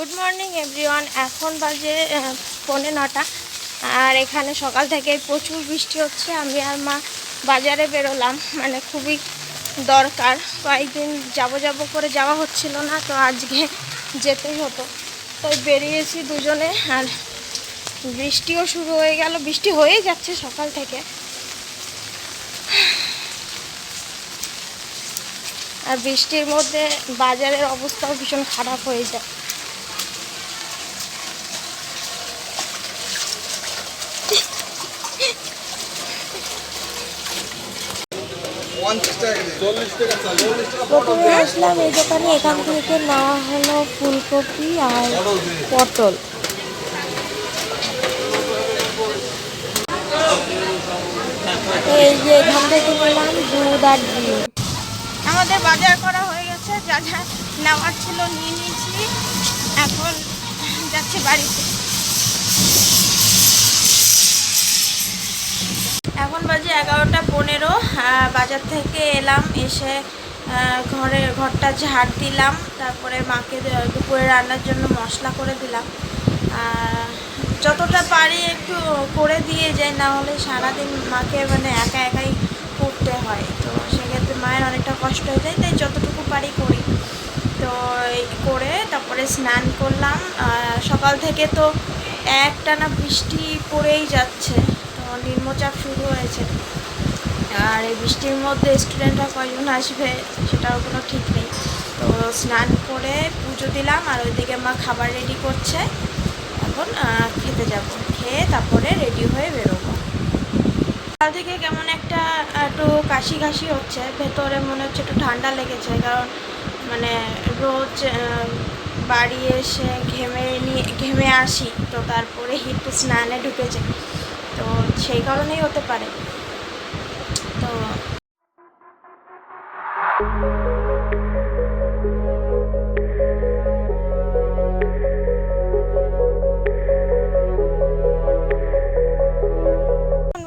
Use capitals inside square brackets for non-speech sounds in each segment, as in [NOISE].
Good morning everyone এখন বাজে আহ, পৌনে নটা। আর এখানে সকাল থেকে প্রচুর বৃষ্টি হচ্ছে। আমি আর মা বাজারে বেরোলাম। মানে খুবই দরকার। কয়েকদিন যাব যাব করে যাওয়া হচ্ছিল না তো আজকে যেতেই হতো। তাই বেরিয়েছি দুজনে আর বৃষ্টিও শুরু হয়ে গেল। বৃষ্টি হয়েই যাচ্ছে সকাল থেকে। আর বৃষ্টির মধ্যে বাজারের অবস্থাও ভীষণ খারাপ হয়ে যায়। প্রথমে আসলাম এই দোকানে, এখান থেকে নেওয়া হলো ফুলকপি আর পটল। এই যে এখান থেকে নিলাম দুধ আর ডিম। আমাদের বাজার করা হয়ে গেছে, যা যা নেওয়ার ছিল নিয়ে নিয়েছি। এখন যাচ্ছি বাড়িতে। এখন বাজে এগারোটা পনেরো বাজার থেকে এলাম এসে আহ, ঘরে ঘরটা ঝাড় দিলাম তারপরে মাকে দুপুরে রান্নার জন্য মশলা করে দিলাম। যতটা পারি একটু করে দিয়ে যাই না হলে সারাদিন মাকে মানে একা একাই করতে হয়। তো সেক্ষেত্রে মায়ের অনেকটা কষ্ট হয়ে যায় তাই যতটুকু পারি করি। তো এই করে তারপরে স্নান করলাম। সকাল থেকে তো একটানা বৃষ্টি পড়েই যাচ্ছে। নিম্নচাপ শুরু হয়েছে। আর এই বৃষ্টির মধ্যে স্টুডেন্টরা কয়জন আসবে সেটাও কোনো ঠিক নেই। তো স্নান করে পুজো দিলাম আর ওইদিকে মা খাবার রেডি করছে। এখন খেতে যাব। খেয়ে তারপরে রেডি হয়ে বেরোবো। কাল থেকে কেমন একটা, একটু কাশি কাশি হচ্ছে। ভেতরে মনে হচ্ছে একটু ঠান্ডা লেগেছে। কারণ মানে রোজ বাড়ি এসে ঘেমে নিয়ে ঘেমে আসি। তো তারপরে একটু স্নানে ঢুকেছে। সেই কারণেই হতে পারে। তো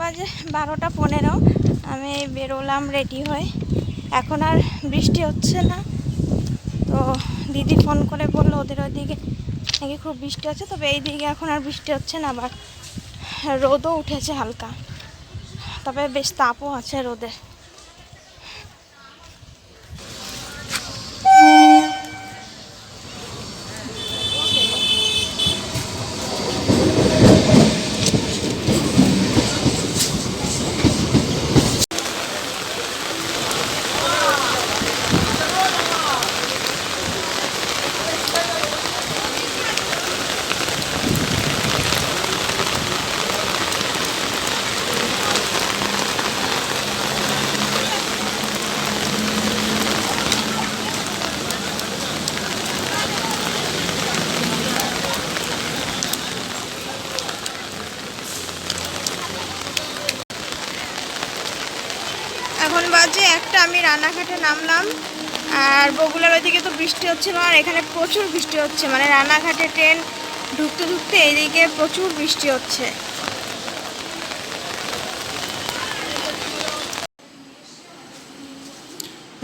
বাজে বারোটা পনেরো। আমি বেরোলাম রেডি হয়ে। এখন আর বৃষ্টি হচ্ছে না। তো দিদি ফোন করে বলল, ওদের ওইদিকে নাকি খুব বৃষ্টি হচ্ছে। তবে এই দিকে এখন আর বৃষ্টি হচ্ছে না আবার রোদও উঠেছে হালকা। তবে বেশ তাপও আছে রোদের এখন বাজে একটা, আমি রানাঘাটে নামলাম। আর বগুলার ওইদিকে তো বৃষ্টি হচ্ছিল আর এখানে প্রচুর বৃষ্টি হচ্ছে। মানে রানাঘাটে ট্রেন ঢুকতে ঢুকতে এইদিকে প্রচুর বৃষ্টি হচ্ছে।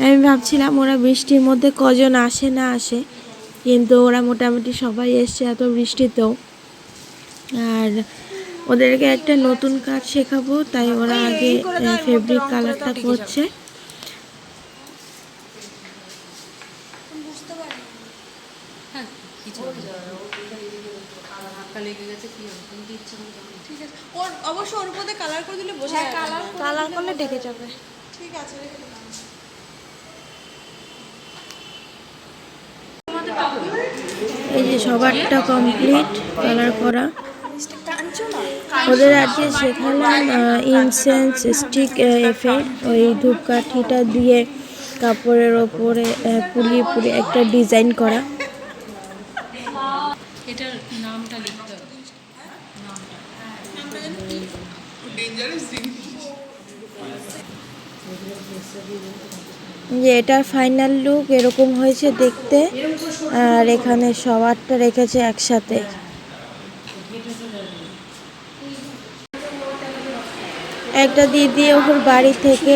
আমি ভাবছিলাম ওরা বৃষ্টির মধ্যে কজন আসে না আসে, কিন্তু ওরা মোটামুটি সবাই এসছে এত বৃষ্টিতেও। আর ওদেরকে একটা নতুন কাজ শেখাবো, তাই ওরা আগে ফেব্রিক কালারটা করছে। কালার করলে যাবে ঠিক আছে এই যে সবারটা কমপ্লিট কালার করা। ওদের আজকে শেখালাম ইনসেন্স স্টিক এফেক্ট ওই ধূপকাঠিটা দিয়ে কাপড়ের ওপরে পুড়িয়ে পুড়িয়ে একটা ডিজাইন করা। এটার নামটা লিখতে হবে। যে এটার ফাইনাল লুক এরকম হয়েছে দেখতে। আর এখানে সবারটা রেখেছে একসাথে। একটা দিদি ওর বাড়ি থেকে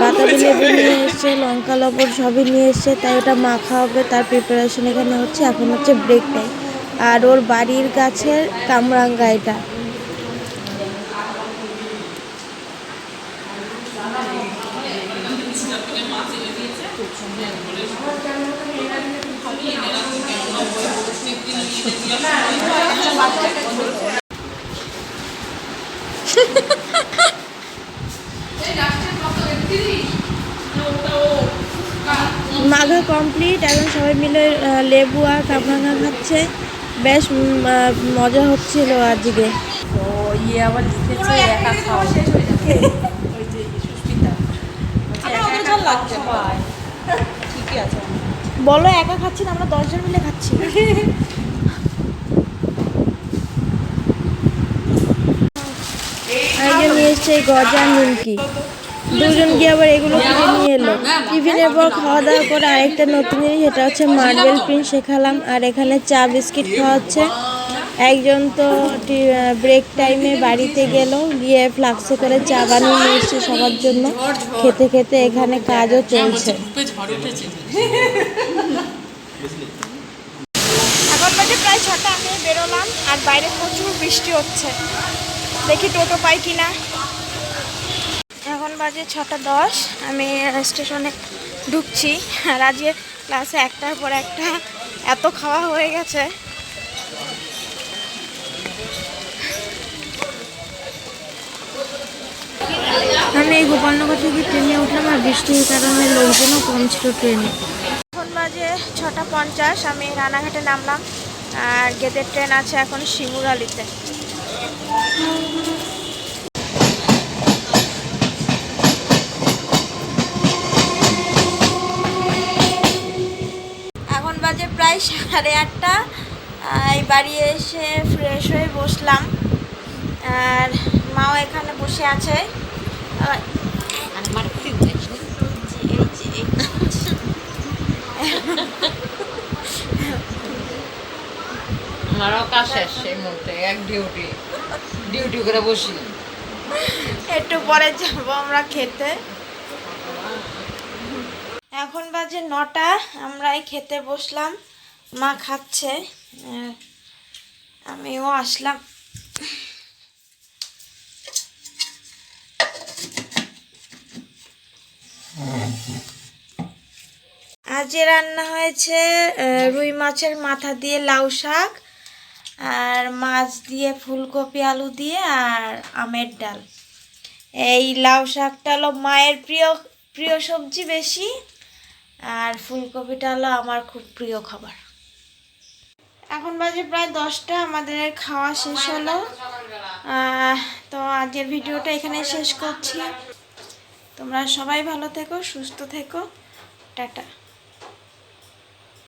বাতাবি লেবু নিয়ে এসছে, লঙ্কা লবণ সবই নিয়ে এসছে, তাই ওটা মাখা হবে, তার প্রিপারেশন এখানে হচ্ছে, এখন হচ্ছে ব্রেক টাইম আর ওর বাড়ির গাছের কামরাঙ্গা এটা। মাঘা কমপ্লিট এখন সবাই মিলে লেবু আর কামরাঙ্গা খাচ্ছে। বেশ মজা হচ্ছিল আজকে। তো ইয়ে আবার লিখেছে একা [LAUGHS] ওই যে সুস্মিতা। [LAUGHS] ঠিকই আছে। বলো একা খাচ্ছি না আমরা দশজন মিলে খাচ্ছি। [LAUGHS] নিয়ে এসছে এই গজা নিমকি দুজন গিয়ে আবার এগুলো কিনে এলো টিফিনের পর খাওয়া দাওয়া করে আরেকটা নতুন জিনিস সেটা হচ্ছে মার্বেল প্রিন্ট শেখালাম। আর এখানে চা বিস্কিট খাওয়া হচ্ছে একজন তো ব্রেক টাইমে বাড়িতে গেল, গিয়ে ফ্লাক্সে করে চা বানিয়ে নিয়ে সবার জন্য। খেতে খেতে এখানে কাজও চলছে। এখন প্রায় ছটা, আমি বেরোলাম, আর বাইরে প্রচুর বৃষ্টি হচ্ছে। দেখি টোটো পাই কিনা। বাজে ছটা দশ আমি স্টেশনে ঢুকছি। আর আজকে ক্লাসে একটার পর একটা এত খাওয়া হয়ে গেছে। আমি এই গোপালনগর থেকে ট্রেনে উঠলাম আর বৃষ্টির কারণে লোকজনও কম ছিল ট্রেনে। এখন বাজে ছটা পঞ্চাশ আমি রানাঘাটে নামলাম। আর গেটের ট্রেন আছে এখন শিমুরালিতে এখন বাজে প্রায় সাড়ে আটটা। এই বাড়ি এসে ফ্রেশ হয়ে বসলাম। আর মাও এখানে বসে আছে। আমারও কাজ শেষ সেই মুহূর্তে এক ডিউটি ডিউটি করে বসি। একটু পরে যাব আমরা খেতে। এখন বাজে নটা আমরা এই খেতে বসলাম। মা খাচ্ছে। আমিও আসলাম। আজকে রান্না হয়েছে রুই মাছের মাথা দিয়ে লাউ শাক আর মাছ দিয়ে ফুলকপি আলু দিয়ে আর আমের ডাল। এই লাউ শাকটা হলো মায়ের প্রিয় প্রিয় সবজি বেশি আর ফুলকপিটা হলো আমার খুব প্রিয় খাবার। এখন বাজে প্রায় দশটা, আমাদের খাওয়া শেষ হলো। তো আজকের ভিডিওটা এখানে শেষ করছি। তোমরা সবাই ভালো থেকো, সুস্থ থেকো। টাটা।